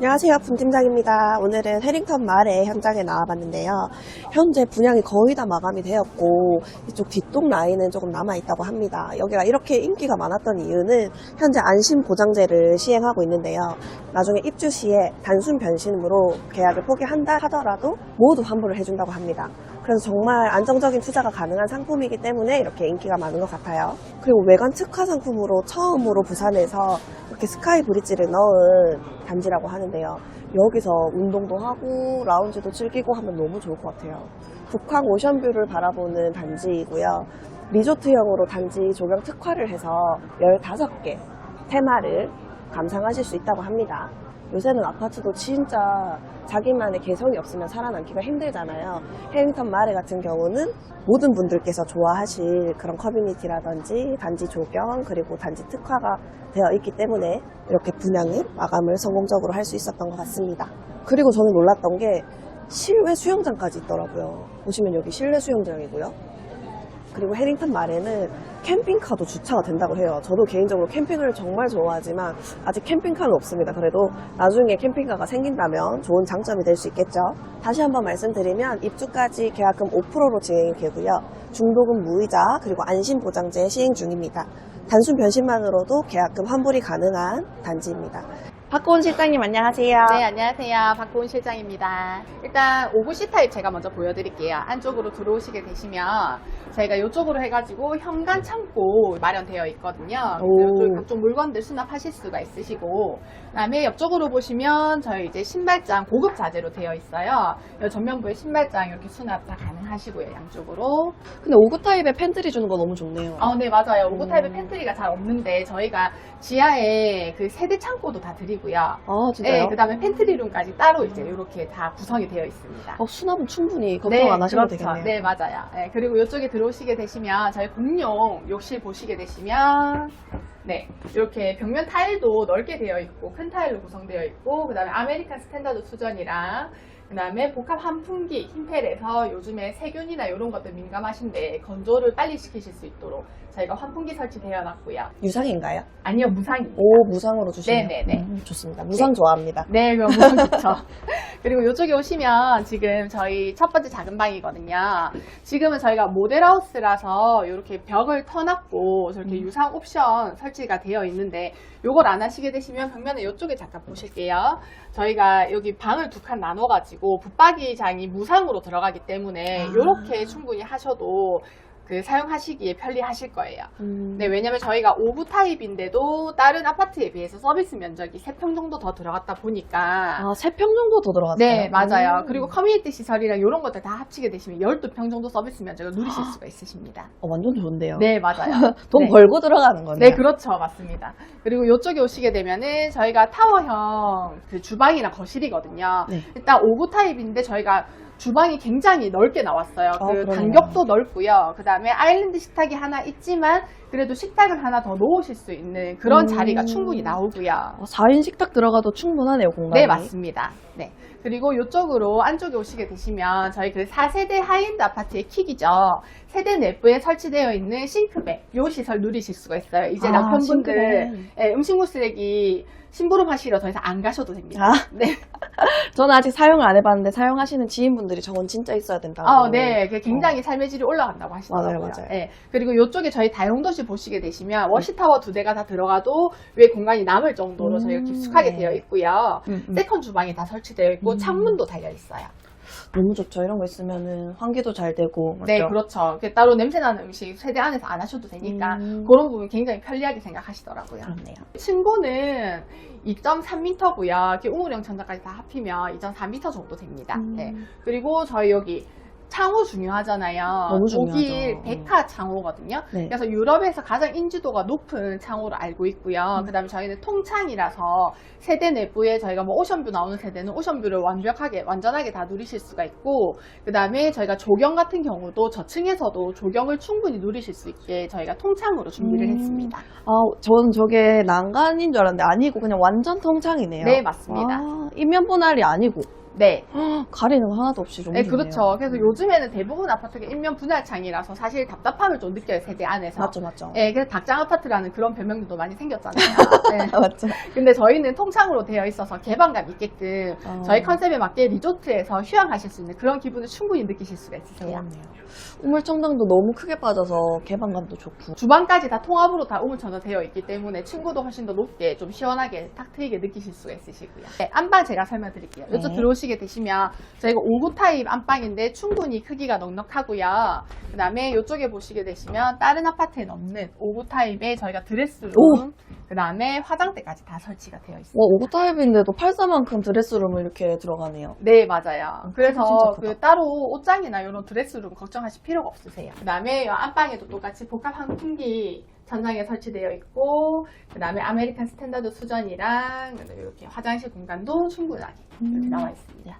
안녕하세요. 분팀장입니다. 오늘은 해링턴 마을의 현장에 나와봤는데요. 현재 분양이 거의 다 마감이 되었고 이쪽 뒷동 라인은 조금 남아있다고 합니다. 여기가 이렇게 인기가 많았던 이유는 현재 안심 보장제를 시행하고 있는데요. 나중에 입주 시에 단순 변심으로 계약을 포기한다 하더라도 모두 환불을 해준다고 합니다. 그래서 정말 안정적인 투자가 가능한 상품이기 때문에 이렇게 인기가 많은 것 같아요. 그리고 외관 특화 상품으로 처음으로 부산에서 이렇게 스카이 브릿지를 넣은 단지라고 하는데요. 여기서 운동도 하고 라운지도 즐기고 하면 너무 좋을 것 같아요. 북한 오션뷰를 바라보는 단지이고요. 리조트형으로 단지 조경 특화를 해서 15개 테마를 감상하실 수 있다고 합니다. 요새는 아파트도 진짜 자기만의 개성이 없으면 살아남기가 힘들잖아요. 해링턴 마을 같은 경우는 모든 분들께서 좋아하실 그런 커뮤니티라든지 단지 조경 그리고 단지 특화가 되어 있기 때문에 이렇게 분양을 마감을 성공적으로 할 수 있었던 것 같습니다. 그리고 저는 놀랐던 게 실외 수영장까지 있더라고요. 보시면 여기 실내 수영장이고요. 그리고 해링턴 말에는 캠핑카도 주차가 된다고 해요. 저도 개인적으로 캠핑을 정말 좋아하지만 아직 캠핑카는 없습니다. 그래도 나중에 캠핑카가 생긴다면 좋은 장점이 될 수 있겠죠. 다시 한번 말씀드리면 입주까지 계약금 5%로 진행이 되고요. 중도금 무이자 그리고 안심보장제 시행 중입니다. 단순 변심만으로도 계약금 환불이 가능한 단지입니다. 박고은 실장님 안녕하세요. 네, 안녕하세요. 박고은 실장입니다. 일단 오구 C타입 제가 먼저 보여드릴게요. 안쪽으로 들어오시게 되시면 저희가 이쪽으로 해가지고 현관 창고 마련되어 있거든요. 오. 그래서 각종 물건들 수납하실 수가 있으시고 그다음에 옆쪽으로 보시면 저희 이제 신발장 고급 자재로 되어 있어요. 이 전면부에 신발장 이렇게 수납 다 가능하시고요. 양쪽으로. 근데 오구 타입에 팬트리 주는 거 너무 좋네요. 아, 네, 맞아요. 오구 음. 타입의 팬트리가 잘 없는데 저희가 지하에 그 세대 창고도 다 드리고 요. 아 진짜요? 네, 그 다음에 팬트리 룸까지 따로 이제 이렇게 다 구성이 되어 있습니다. 어, 수납은 충분히 걱정 안 하셔도 그렇죠. 되겠네요. 네, 맞아요. 네, 그리고 이쪽에 들어오시게 되시면 저희 공용 욕실 보시게 되시면 네, 이렇게 벽면 타일도 넓게 되어 있고 큰 타일로 구성되어 있고 그 다음에 아메리칸 스탠다드 수전이랑 그 다음에 복합 환풍기 흰펠에서 요즘에 세균이나 이런 것들 민감하신데 건조를 빨리 시키실 수 있도록 저희가 환풍기 설치되어 놨고요. 유상인가요? 아니요, 무상입니다. 오 무상으로 주시네요. 네네네. 음, 좋습니다. 무상 좋아합니다. 네, 그럼 무슨 좋죠. 그리고 이쪽에 오시면 지금 저희 첫 번째 작은 방이거든요. 지금은 저희가 모델하우스라서 이렇게 벽을 터놨고 저렇게 유상 옵션 설치가 되어 있는데 요걸 안 하시게 되시면 벽면에 이쪽에 잠깐 보실게요. 저희가 여기 방을 두 칸 나눠가지고 붙박이장이 무상으로 들어가기 때문에 아. 이렇게 충분히 하셔도 그 사용하시기에 편리하실 거예요. 음, 네, 왜냐면 저희가 5구 타입인데도 다른 아파트에 비해서 서비스 면적이 3평 정도 더 들어갔다 보니까 아, 세평 정도 더 들어갔어요? 네, 맞아요. 음. 그리고 커뮤니티 시설이랑 이런 것들 다 합치게 되시면 12평 정도 서비스 면적을 누리실 수가 있으십니다. 어, 완전 좋은데요. 네, 맞아요. 돈 네. 벌고 들어가는 거네요. 네, 그렇죠. 맞습니다. 그리고 이쪽에 오시게 되면은 저희가 타워형 그 주방이랑 거실이거든요. 네. 일단 5구 타입인데 저희가 주방이 굉장히 넓게 나왔어요. 아, 그 그러네요. 간격도 넓고요. 그 다음에 아일랜드 식탁이 하나 있지만 그래도 식탁을 하나 더 놓으실 수 있는 그런 음. 자리가 충분히 나오고요. 어, 4인 식탁 들어가도 충분하네요, 공간이. 네, 맞습니다. 네. 그리고 이쪽으로 안쪽에 오시게 되시면 저희 그 4세대 하이엔드 아파트의 킥이죠. 세대 내부에 설치되어 있는 싱크대, 요 시설 누리실 수가 있어요. 이제 아, 남편분들. 예, 음식물 쓰레기 심부름 하시러 더 이상 안 가셔도 됩니다. 아, 네. 저는 아직 사용을 안 해봤는데 사용하시는 지인분들이 저건 진짜 있어야 된다고. 아, 네. 그 굉장히 삶의 질이 올라간다고 하시더라고요. 맞아요, 맞아요. 예. 그리고 이쪽에 저희 다용도실 보시게 되시면 워시타워 두 대가 다 들어가도 외 공간이 남을 정도로 음, 저희가 깊숙하게 네. 되어 있고요. 음, 음. 세컨 주방이 다 설치되어 있고 음. 창문도 달려 있어요. 너무 좋죠. 이런 거 있으면은 환기도 잘 되고. 맞죠? 네, 그렇죠. 그 따로 냄새나는 음식 세대 안에서 안 하셔도 되니까 음. 그런 부분 굉장히 편리하게 생각하시더라고요. 그렇네요. 층고는 2.3m고요. 이렇게 우물형 천장까지 다 합히면 2.4m 정도 됩니다. 음. 네. 그리고 저희 여기 창호 중요하잖아요. 너무 중요하죠. 독일 백화 창호거든요. 네. 그래서 유럽에서 가장 인지도가 높은 창호로 알고 있고요. 음. 그 다음에 저희는 통창이라서 세대 내부에 저희가 뭐 오션뷰 나오는 세대는 오션뷰를 완벽하게, 완전하게 다 누리실 수가 있고, 그 다음에 저희가 조경 같은 경우도 저층에서도 조경을 충분히 누리실 수 있게 저희가 통창으로 준비를 음. 했습니다. 아, 저는 저게 난간인 줄 알았는데 아니고 그냥 완전 통창이네요. 네, 맞습니다. 아, 인면 분할이 아니고. 네. 가리는 거 하나도 없이 너무 네, 좋네요. 그렇죠. 그래서 요즘에는 대부분 아파트가 일면 분할창이라서 사실 답답함을 좀 느껴요, 세대 안에서. 맞죠, 맞죠. 네, 그래서 닭장 아파트라는 그런 별명들도 많이 생겼잖아요. 네. 맞죠. 근데 저희는 통창으로 되어 있어서 개방감 있게끔 어. 저희 컨셉에 맞게 리조트에서 휴양하실 수 있는 그런 기분을 충분히 느끼실 수가 있으세요. 좋네요. 우물청정도 너무 크게 빠져서 개방감도 좋고. 주방까지 다 통합으로 다 우물천정 되어 있기 때문에 층고도 훨씬 더 높게 좀 시원하게 탁 트이게 느끼실 수가 있으시고요. 네, 안방 제가 설명드릴게요. 네. 이쪽 들어오시 게 되시면 저희가 5구 타입 안방인데 충분히 크기가 넉넉하고요. 그 다음에 이쪽에 보시게 되시면 다른 아파트에는 없는 5구 타입에 저희가 드레스룸, 오! 그 다음에 화장대까지 다 설치가 되어 있습니다. 와, 오구 타입인데도 84만큼 드레스룸을 이렇게 들어가네요. 네, 맞아요. 그래서 진짜 크다. 그 따로 옷장이나 이런 드레스룸 걱정하실 필요가 없으세요. 그 다음에 안방에도 똑같이 복합 환풍기 천장에 설치되어 있고, 그 다음에 아메리칸 스탠다드 수전이랑 이렇게 화장실 공간도 충분하게 이렇게 나와 있습니다.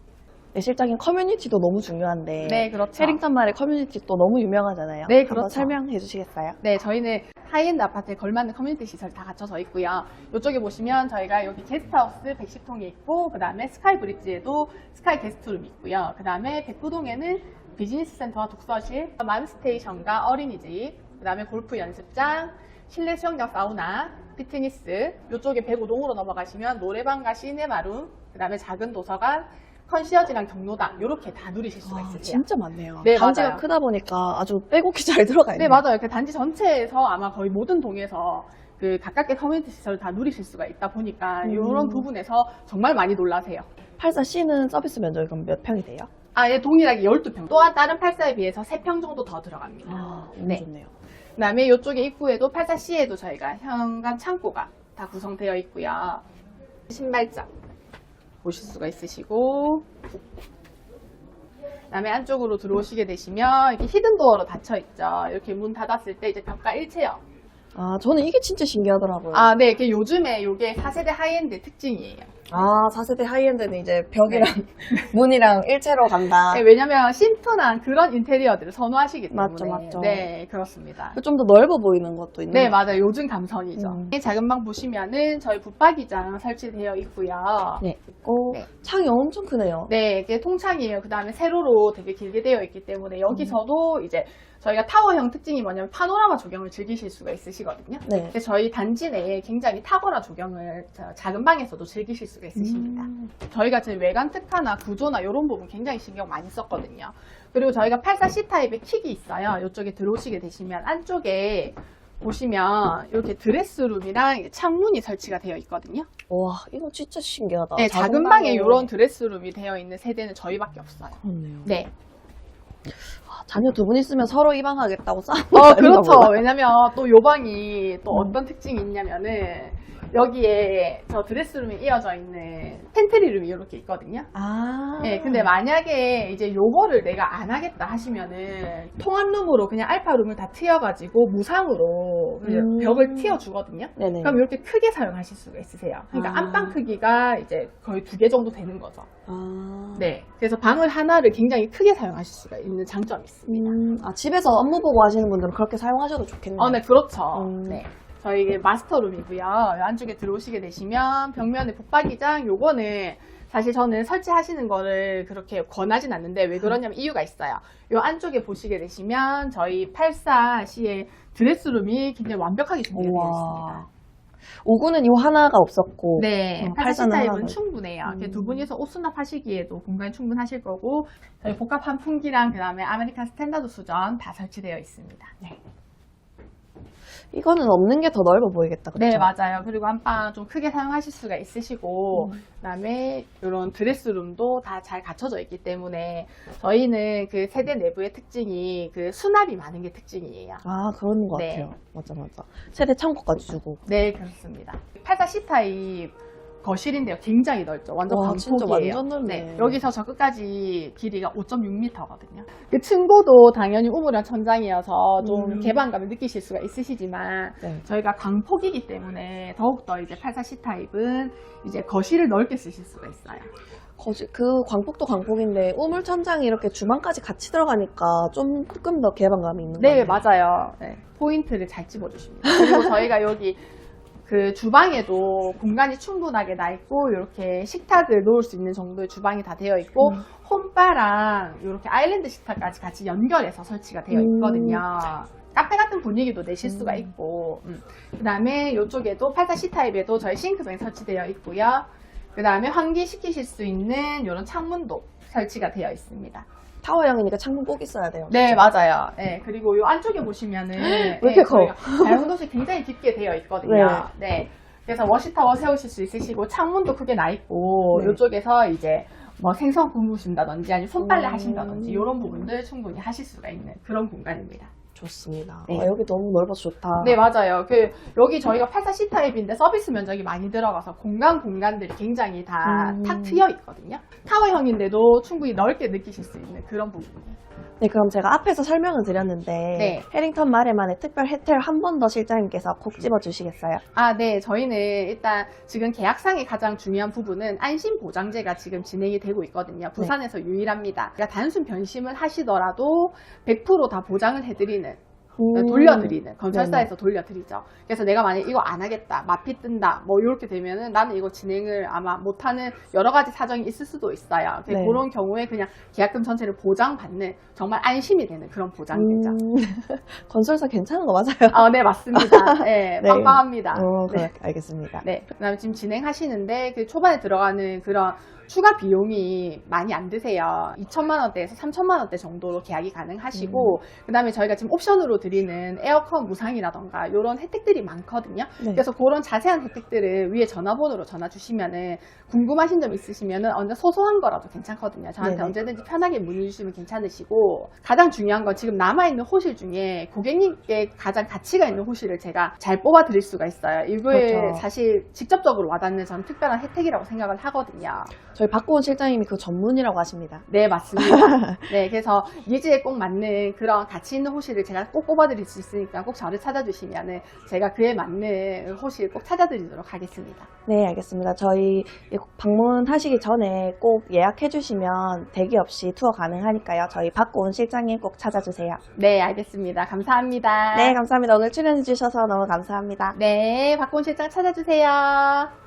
네, 실장님 커뮤니티도 너무 중요한데. 네, 그렇죠. 해링턴 말의 커뮤니티 또 너무 유명하잖아요. 네, 그렇죠. 설명해 주시겠어요? 네, 저희는 하이엔드 아파트에 걸맞는 커뮤니티 시설 다 갖춰져 있고요. 이쪽에 보시면 저희가 여기 게스트하우스 110통이 있고, 그 다음에 스카이 브릿지에도 스카이 게스트룸이 있고요. 그 다음에 백구동에는 비즈니스 센터와 독서실, 맘스테이션과 어린이집, 그 다음에 골프 연습장, 실내 수영장 사우나, 피트니스, 이쪽에 105동으로 넘어가시면 노래방과 시네마룸, 그 다음에 작은 도서관, 컨시어지랑 경로당, 이렇게 다 누리실 수가 와, 있으세요. 진짜 많네요. 네, 단지가 맞아요. 크다 보니까 아주 빼곡히 잘 들어가 네, 있네요. 맞아요. 그 단지 전체에서 아마 거의 모든 동에서 그 가깝게 커뮤니티 시설을 다 누리실 수가 있다 보니까 음. 이런 부분에서 정말 많이 놀라세요. 84C는 서비스 면적이 그럼 몇 평이 돼요? 아, 예, 동일하게 12평. 또한 다른 84에 비해서 3평 정도 더 들어갑니다. 아, 너무 네. 좋네요. 그 다음에 이쪽에 입구에도 84C에도 저희가 현관 창고가 다 구성되어 있고요. 신발장 보실 수가 있으시고 그 다음에 안쪽으로 들어오시게 되시면 이렇게 히든 도어로 닫혀 있죠. 이렇게 문 닫았을 때 이제 벽과 일체형 아, 저는 이게 진짜 신기하더라고요. 아, 네. 이게 요즘에 이게 4세대 하이엔드 특징이에요. 아, 4세대 하이엔드는 이제 벽이랑 문이랑 일체로 간다. 네, 왜냐면 심플한 그런 인테리어들을 선호하시기 때문에. 맞죠, 맞죠. 네, 그렇습니다. 좀 더 넓어 보이는 것도 있는 네, 것 맞아요. 요즘 감성이죠. 음. 이 작은 방 보시면은 저희 붙박이장 설치되어 있고요. 네, 있고 네. 창이 엄청 크네요. 네, 이게 통창이에요. 그 다음에 세로로 되게 길게 되어 있기 때문에 여기서도 이제 저희가 타워형 특징이 뭐냐면 파노라마 조경을 즐기실 수가 있으시거든요. 네. 근데 저희 단지 내에 굉장히 탁월한 조경을 저 작은 방에서도 즐기실 수가 있으십니다. 음. 저희가 지금 외관 특화나 구조나 이런 부분 굉장히 신경 많이 썼거든요. 그리고 저희가 84C 타입의 킥이 있어요. 이쪽에 들어오시게 되시면 안쪽에 보시면 이렇게 드레스룸이랑 창문이 설치가 되어 있거든요. 와, 이거 진짜 신기하다. 네, 작은 방에 이런 드레스룸이 되어 있는 세대는 저희밖에 없어요. 그렇네요. 네. 아, 자녀 두 분 있으면 서로 입양하겠다고 싸우는 어, 그렇죠. 왜냐면 또 요 방이 또 음. 어떤 특징이 있냐면은 여기에 저 드레스룸에 이어져 있는 팬트리룸이 이렇게 있거든요. 아. 네, 근데 만약에 이제 요거를 내가 안 하겠다 하시면은 통합룸으로 그냥 알파룸을 다 트여가지고 무상으로 음. 벽을 틔워주거든요. 네네. 그럼 이렇게 크게 사용하실 수가 있으세요. 그러니까 아. 안방 크기가 이제 거의 두 개 정도 되는 거죠. 아. 네. 그래서 방을 하나를 굉장히 크게 사용하실 수가 있는 장점이 있습니다. 음, 아, 집에서 업무 보고 하시는 분들은 그렇게 사용하셔도 좋겠네요. 어, 네, 그렇죠. 음. 네. 저희 이게 마스터룸이고요. 이 안쪽에 들어오시게 되시면 벽면에 붙박이장 요거는 사실 저는 설치하시는 거를 그렇게 권하진 않는데 왜 그러냐면 이유가 있어요. 요 안쪽에 보시게 되시면 저희 84C의 드레스룸이 굉장히 완벽하게 준비되어 있습니다. 우와. 5구는 이 하나가 없었고. 네, 어, 84 팔사는 타입은 충분해요. 음. 두 분이서 옷 수납하시기에도 공간이 충분하실 거고 저희 복합 환풍기랑 그 다음에 아메리칸 스탠다드 수전 다 설치되어 있습니다. 이거는 없는 게 더 넓어 보이겠다. 그렇죠? 네, 맞아요. 그리고 안방 좀 크게 사용하실 수가 있으시고, 음. 그다음에 이런 드레스룸도 다 잘 갖춰져 있기 때문에 저희는 그 세대 내부의 특징이 그 수납이 많은 게 특징이에요. 아, 그런 것 네. 같아요. 맞아, 맞아. 세대 창고까지 주고. 네, 그렇습니다. 84C 타입 거실인데요. 굉장히 넓죠. 완전 와. 진짜 완전 넓네. 여기서 저 끝까지 길이가 5.6m거든요. 그 층고도 당연히 우물한 천장이어서 좀 음. 개방감을 느끼실 수가 있으시지만 네. 저희가 광폭이기 때문에 더욱더 이제 84C 타입은 이제 거실을 넓게 쓰실 수가 있어요. 거실, 그 광폭도 광폭인데 우물 천장이 이렇게 주방까지 같이 들어가니까 좀 조금 더 개방감이 있는 것 네, 같아요. 맞아요. 네, 포인트를 잘 집어주십니다. 그리고 저희가 여기 그 주방에도 공간이 충분하게 나 있고 이렇게 식탁을 놓을 수 있는 정도의 주방이 다 되어 있고 음. 홈바랑 이렇게 아일랜드 식탁까지 같이 연결해서 설치가 되어 음. 있거든요. 카페 같은 분위기도 내실 수가 음. 있고 음. 그 다음에 이쪽에도 84C 타입에도 저희 싱크병이 설치되어 있고요. 그 다음에 환기시키실 수 있는 이런 창문도 설치가 되어 있습니다. 타워형이니까 창문 꼭 있어야 돼요. 네, 맞아요. 네, 그리고 이 안쪽에 보시면은 왜 이렇게 커? 다용도실 굉장히 깊게 되어 있거든요. 네. 그래서 워시타워 세우실 수 있으시고 창문도 크게 나 있고 네. 이쪽에서 이제 뭐 생선 구우신다든지 아니면 손빨래 음. 하신다든지 이런 부분들 충분히 하실 수가 있는 그런 공간입니다. 좋습니다. 네. 아, 여기 너무 넓어서 좋다. 네, 맞아요. 그 여기 저희가 84C 타입인데 서비스 면적이 많이 들어가서 공간 공간들이 굉장히 다 음. 탁 트여 있거든요. 타워형인데도 충분히 넓게 느끼실 수 있는 그런 부분이에요. 네, 그럼 제가 앞에서 설명을 드렸는데 네. 해링턴 마레만의 특별 혜택 한번 더 실장님께서 콕 집어주시겠어요? 아, 네. 저희는 일단 지금 계약상의 가장 중요한 부분은 안심 보장제가 지금 진행이 되고 있거든요. 부산에서 유일합니다. 그러니까 단순 변심을 하시더라도 100%다 보장을 해드리는 음. 돌려드리는 건설사에서 돌려드리죠. 그래서 내가 만약 이거 안 하겠다, 마피 뜬다, 뭐 이렇게 되면은 나는 이거 진행을 아마 못하는 여러 가지 사정이 있을 수도 있어요. 네. 그런 경우에 그냥 계약금 전체를 보장받는 정말 안심이 되는 그런 보장제죠. 음. 건설사 괜찮은 거 맞아요? 아, 네 맞습니다. 네, 네. 빵빵합니다. 어, 네. 그래, 알겠습니다. 네. 그다음에 지금 진행하시는데 그 초반에 들어가는 그런 추가 비용이 많이 안 드세요. 2천만 원대에서 3천만 원대 정도로 계약이 가능하시고 그다음에 저희가 지금 옵션으로 드리는 에어컨 무상이라던가 이런 혜택들이 많거든요. 네. 그래서 그런 자세한 혜택들을 위에 전화번호로 전화 주시면은 궁금하신 점 있으시면은 언제 소소한 거라도 괜찮거든요. 저한테 네네. 언제든지 편하게 문의 주시면 괜찮으시고 가장 중요한 건 지금 남아 있는 호실 중에 고객님께 가장 가치가 있는 호실을 제가 잘 뽑아 드릴 수가 있어요. 이거에 그렇죠. 사실 직접적으로 와닿는 저는 특별한 혜택이라고 생각을 하거든요. 저희 박고은 실장님이 그 전문이라고 하십니다. 네, 맞습니다. 네, 그래서 예지에 꼭 맞는 그런 가치 있는 호실을 제가 꼭 뽑아드릴 수 있으니까 꼭 저를 찾아주시면은 제가 그에 맞는 호실 꼭 찾아드리도록 하겠습니다. 네, 알겠습니다. 저희 방문하시기 전에 꼭 예약해 주시면 대기 없이 투어 가능하니까요. 저희 박고은 실장님 꼭 찾아주세요. 네, 알겠습니다. 감사합니다. 네, 감사합니다. 오늘 출연해 주셔서 너무 감사합니다. 네, 박곤 실장 찾아주세요.